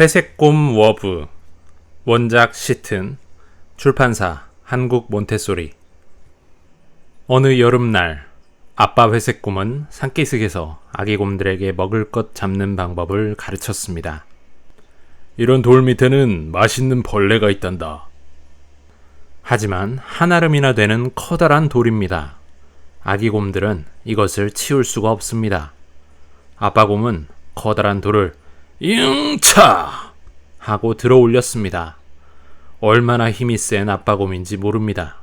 회색곰 워브 원작 시튼 출판사 한국 몬테소리 어느 여름날 아빠 회색곰은 산기슭에서 아기 곰들에게 먹을 것 잡는 방법을 가르쳤습니다. 이런 돌 밑에는 맛있는 벌레가 있단다. 하지만 한아름이나 되는 커다란 돌입니다. 아기 곰들은 이것을 치울 수가 없습니다. 아빠 곰은 커다란 돌을 잉차! 하고 들어 올렸습니다. 얼마나 힘이 센 아빠곰인지 모릅니다.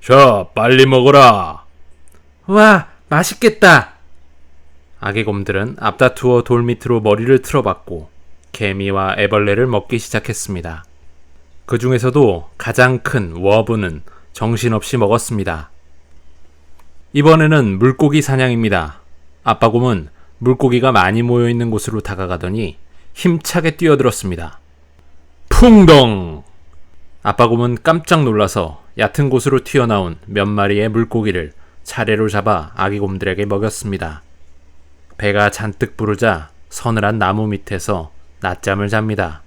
자, 빨리 먹어라! 와, 맛있겠다! 아기곰들은 앞다투어 돌 밑으로 머리를 틀어박고 개미와 애벌레를 먹기 시작했습니다. 그 중에서도 가장 큰 워브는 정신없이 먹었습니다. 이번에는 물고기 사냥입니다. 아빠곰은 물고기가 많이 모여 있는 곳으로 다가가더니 힘차게 뛰어들었습니다. 풍덩! 아빠 곰은 깜짝 놀라서 얕은 곳으로 튀어나온 몇 마리의 물고기를 차례로 잡아 아기 곰들에게 먹였습니다. 배가 잔뜩 부르자 서늘한 나무 밑에서 낮잠을 잡니다.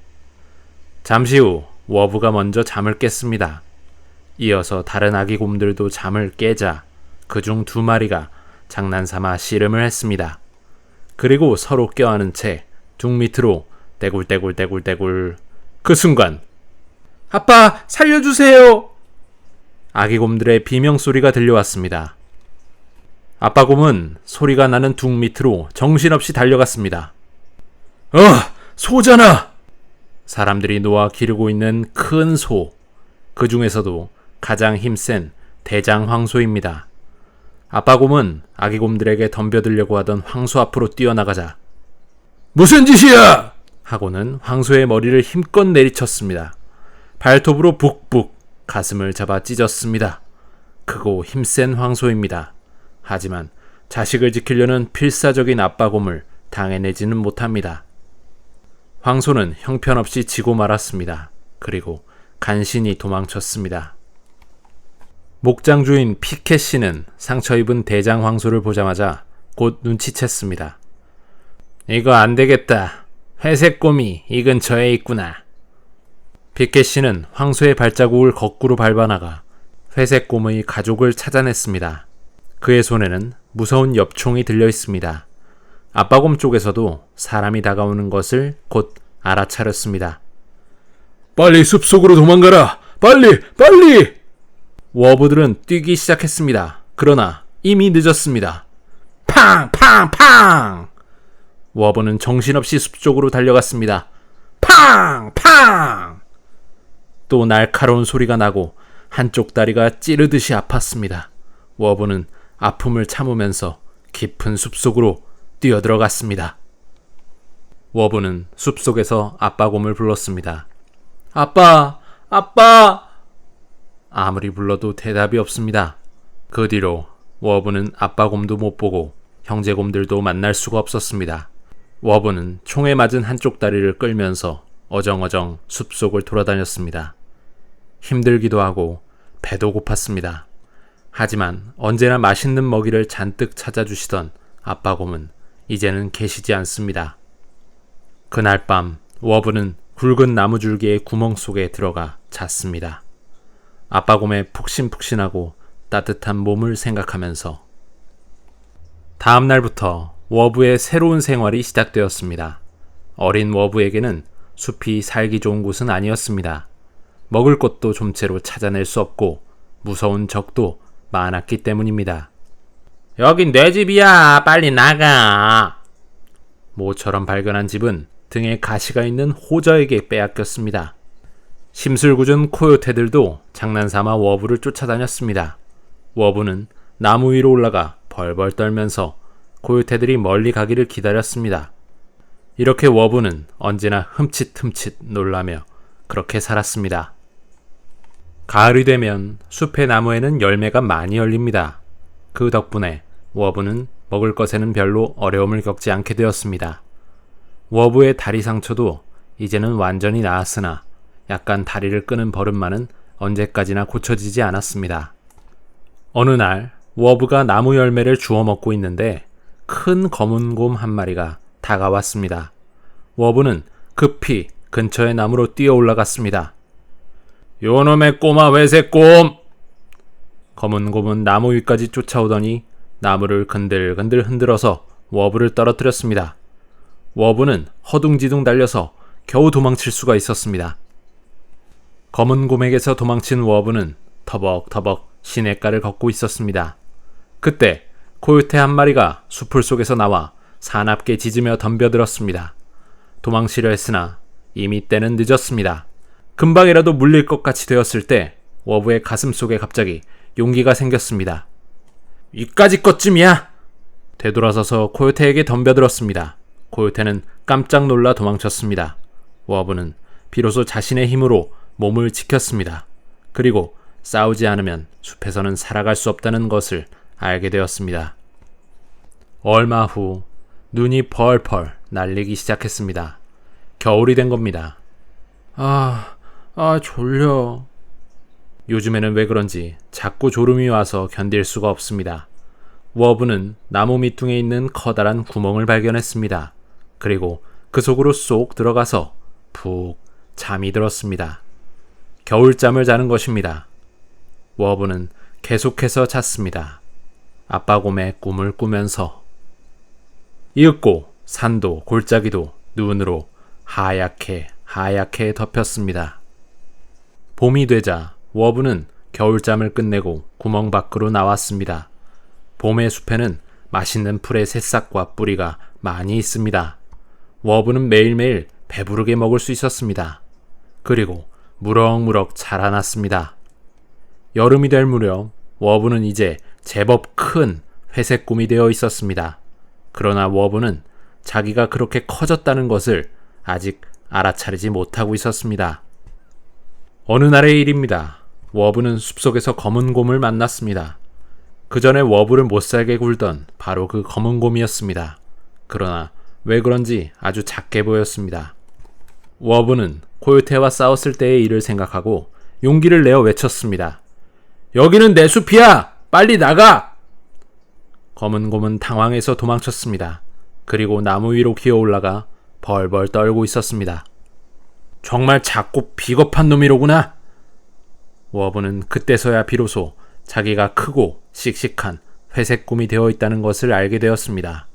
잠시 후 워브가 먼저 잠을 깼습니다. 이어서 다른 아기 곰들도 잠을 깨자 그중 두 마리가 장난삼아 씨름을 했습니다. 그리고 서로 껴안은 채 둥 밑으로 떼굴떼굴떼굴떼굴 그 순간 아빠 살려주세요! 아기 곰들의 비명 소리가 들려왔습니다. 아빠 곰은 소리가 나는 둥 밑으로 정신없이 달려갔습니다. 어! 소잖아! 사람들이 놓아 기르고 있는 큰 소. 그 중에서도 가장 힘센 대장 황소입니다. 아빠 곰은 아기 곰들에게 덤벼들려고 하던 황소 앞으로 뛰어나가자 무슨 짓이야! 하고는 황소의 머리를 힘껏 내리쳤습니다. 발톱으로 북북 가슴을 잡아 찢었습니다. 크고 힘센 황소입니다. 하지만 자식을 지키려는 필사적인 아빠 곰을 당해내지는 못합니다. 황소는 형편없이 지고 말았습니다. 그리고 간신히 도망쳤습니다. 목장주인 피켓 씨는 상처 입은 대장 황소를 보자마자 곧 눈치챘습니다. 이거 안 되겠다. 회색 곰이 이 근처에 있구나. 피켓 씨는 황소의 발자국을 거꾸로 밟아나가 회색 곰의 가족을 찾아냈습니다. 그의 손에는 무서운 엽총이 들려 있습니다. 아빠곰 쪽에서도 사람이 다가오는 것을 곧 알아차렸습니다. 빨리 숲속으로 도망가라! 빨리! 빨리! 워브들은 뛰기 시작했습니다. 그러나 이미 늦었습니다. 팡! 팡! 팡! 워브는 정신없이 숲 쪽으로 달려갔습니다. 팡! 팡! 또 날카로운 소리가 나고 한쪽 다리가 찌르듯이 아팠습니다. 워브는 아픔을 참으면서 깊은 숲속으로 뛰어들어갔습니다. 워브는 숲속에서 아빠 곰을 불렀습니다. 아빠! 아빠! 아무리 불러도 대답이 없습니다. 그 뒤로 워브는 아빠 곰도 못 보고 형제 곰들도 만날 수가 없었습니다. 워브는 총에 맞은 한쪽 다리를 끌면서 어정어정 숲속을 돌아다녔습니다. 힘들기도 하고 배도 고팠습니다. 하지만 언제나 맛있는 먹이를 잔뜩 찾아주시던 아빠 곰은 이제는 계시지 않습니다. 그날 밤 워브는 굵은 나무 줄기의 구멍 속에 들어가 잤습니다. 아빠 곰의 푹신푹신하고 따뜻한 몸을 생각하면서 다음 날부터 워브의 새로운 생활이 시작되었습니다. 어린 워브에게는 숲이 살기 좋은 곳은 아니었습니다. 먹을 것도 좀채로 찾아낼 수 없고 무서운 적도 많았기 때문입니다. 여긴 내 집이야. 빨리 나가. 모처럼 발견한 집은 등에 가시가 있는 호저에게 빼앗겼습니다. 심술궂은 코요테들도 장난삼아 워브를 쫓아다녔습니다. 워브는 나무 위로 올라가 벌벌 떨면서 코요테들이 멀리 가기를 기다렸습니다. 이렇게 워브는 언제나 흠칫흠칫 놀라며 그렇게 살았습니다. 가을이 되면 숲의 나무에는 열매가 많이 열립니다. 그 덕분에 워브는 먹을 것에는 별로 어려움을 겪지 않게 되었습니다. 워브의 다리 상처도 이제는 완전히 나았으나 약간 다리를 끄는 버릇만은 언제까지나 고쳐지지 않았습니다. 어느 날 워브가 나무 열매를 주워 먹고 있는데 큰 검은 곰 한 마리가 다가왔습니다. 워브는 급히 근처의 나무로 뛰어 올라갔습니다. 요놈의 꼬마 회색곰! 검은 곰은 나무 위까지 쫓아오더니 나무를 근들근들 흔들어서 워브를 떨어뜨렸습니다. 워브는 허둥지둥 달려서 겨우 도망칠 수가 있었습니다. 검은 곰에게서 도망친 워브는 터벅터벅 시냇가를 걷고 있었습니다. 그때 코요테 한 마리가 수풀 속에서 나와 사납게 짖으며 덤벼들었습니다. 도망치려 했으나 이미 때는 늦었습니다. 금방이라도 물릴 것 같이 되었을 때 워브의 가슴 속에 갑자기 용기가 생겼습니다. 이까지 것쯤이야! 되돌아서서 코요테에게 덤벼들었습니다. 코요테는 깜짝 놀라 도망쳤습니다. 워브는 비로소 자신의 힘으로 몸을 지켰습니다. 그리고 싸우지 않으면 숲에서는 살아갈 수 없다는 것을 알게 되었습니다. 얼마 후 눈이 펄펄 날리기 시작했습니다. 겨울이 된 겁니다. 아, 아, 졸려. 요즘에는 왜 그런지 자꾸 졸음이 와서 견딜 수가 없습니다. 워브는 나무 밑둥에 있는 커다란 구멍을 발견했습니다. 그리고 그 속으로 쏙 들어가서 푹 잠이 들었습니다. 겨울잠을 자는 것입니다. 워브는 계속해서 잤습니다. 아빠 곰의 꿈을 꾸면서 이윽고 산도 골짜기도 눈으로 하얗게 하얗게 덮였습니다. 봄이 되자 워브는 겨울잠을 끝내고 구멍 밖으로 나왔습니다. 봄의 숲에는 맛있는 풀의 새싹과 뿌리가 많이 있습니다. 워브는 매일매일 배부르게 먹을 수 있었습니다. 그리고 무럭무럭 자라났습니다. 여름이 될 무렵 워브는 이제 제법 큰 회색 곰이 되어 있었습니다. 그러나 워브는 자기가 그렇게 커졌다는 것을 아직 알아차리지 못하고 있었습니다. 어느 날의 일입니다. 워브는 숲속에서 검은 곰을 만났습니다. 그 전에 워브를 못살게 굴던 바로 그 검은 곰이었습니다. 그러나 왜 그런지 아주 작게 보였습니다. 워브는 코요테와 싸웠을 때의 일을 생각하고 용기를 내어 외쳤습니다. 여기는 내 숲이야! 빨리 나가! 검은 곰은 당황해서 도망쳤습니다. 그리고 나무 위로 기어 올라가 벌벌 떨고 있었습니다. 정말 작고 비겁한 놈이로구나. 워브는 그때서야 비로소 자기가 크고 씩씩한 회색 곰이 되어 있다는 것을 알게 되었습니다.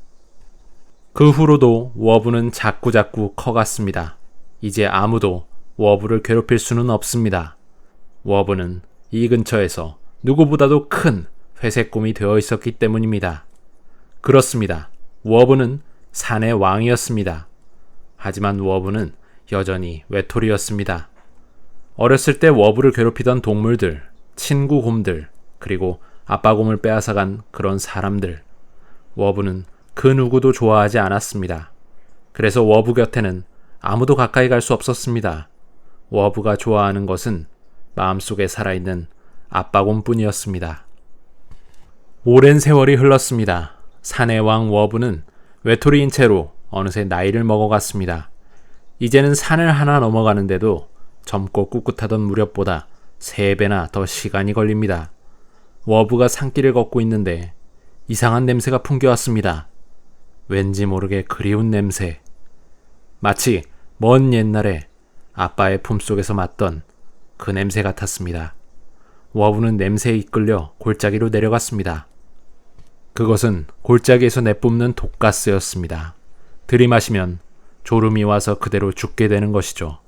그 후로도 워브는 자꾸자꾸 커갔습니다. 이제 아무도 워브를 괴롭힐 수는 없습니다. 워브는 이 근처에서 누구보다도 큰 회색 곰이 되어 있었기 때문입니다. 그렇습니다. 워브는 산의 왕이었습니다. 하지만 워브는 여전히 외톨이였습니다. 어렸을 때 워브를 괴롭히던 동물들, 친구 곰들, 그리고 아빠 곰을 빼앗아간 그런 사람들. 워브는 그 누구도 좋아하지 않았습니다. 그래서 워브 곁에는 아무도 가까이 갈 수 없었습니다. 워브가 좋아하는 것은 마음속에 살아있는 아빠 곰뿐이었습니다. 오랜 세월이 흘렀습니다. 산의 왕 워브는 외톨이인 채로 어느새 나이를 먹어갔습니다. 이제는 산을 하나 넘어가는데도 젊고 꿋꿋하던 무렵보다 세 배나 더 시간이 걸립니다. 워브가 산길을 걷고 있는데 이상한 냄새가 풍겨왔습니다. 왠지 모르게 그리운 냄새. 마치 먼 옛날에 아빠의 품속에서 맡던 그 냄새 같았습니다. 워브는 냄새에 이끌려 골짜기로 내려갔습니다. 그것은 골짜기에서 내뿜는 독가스였습니다. 들이마시면 졸음이 와서 그대로 죽게 되는 것이죠.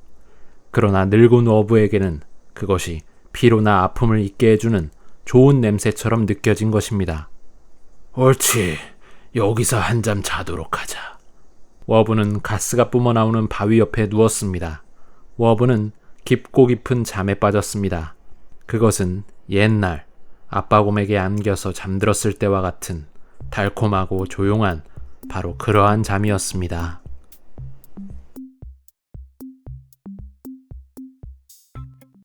그러나 늙은 워브에게는 그것이 피로나 아픔을 잊게 해주는 좋은 냄새처럼 느껴진 것입니다. 옳지. 여기서 한잠 자도록 하자. 워브는 가스가 뿜어나오는 바위 옆에 누웠습니다. 워브는 깊고 깊은 잠에 빠졌습니다. 그것은 옛날 아빠 곰에게 안겨서 잠들었을 때와 같은 달콤하고 조용한 바로 그러한 잠이었습니다.